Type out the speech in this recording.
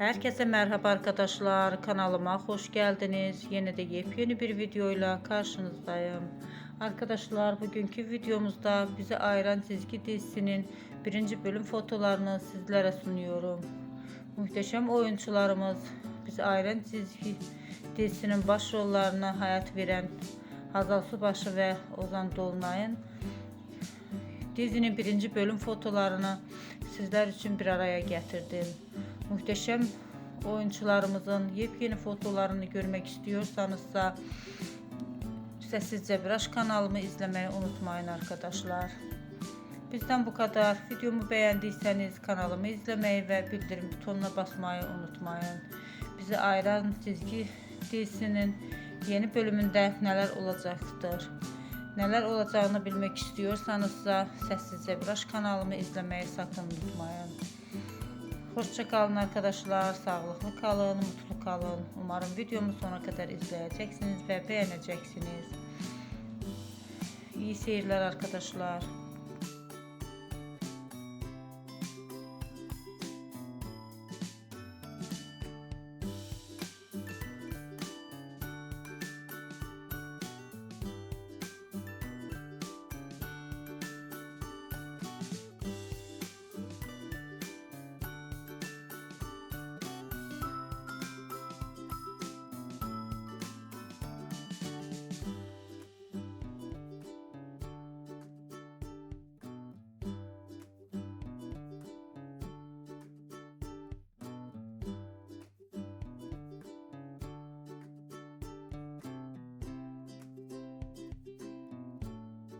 Herkese merhaba arkadaşlar. Kanalıma hoş geldiniz. Yine de yepyeni bir videoyla karşınızdayım. Arkadaşlar bugünkü videomuzda bizi ayıran çizgi dizisinin birinci bölüm fotolarını sizlere sunuyorum. Muhteşem oyuncularımız bizi ayıran çizgi dizisinin başrollarına hayat veren Hazal Subaşı ve Ozan Dolunay'ın dizinin birinci bölüm fotolarını sizler için bir araya getirdim. Muhteşem oyuncularımızın yepyeni fotolarını görmek istiyorsanızsa Sessizce Biraz kanalımı izlemeyi unutmayın arkadaşlar. Bizden bu kadar. Videomu beğendiyseniz kanalımı izlemeyi ve bildirim butonuna basmayı unutmayın. Bizi ayıran çizgi dizisinin yeni bölümünde neler olacaktır? Neler olacağını bilmek istiyorsanızsa Sessizce Biraz kanalımı izlemeyi sakın unutmayın. Hoşça kalın arkadaşlar. Sağlıklı kalın, mutlu kalın. Umarım videomu sona kadar izleyeceksiniz ve beğeneceksiniz. İyi seyirler arkadaşlar.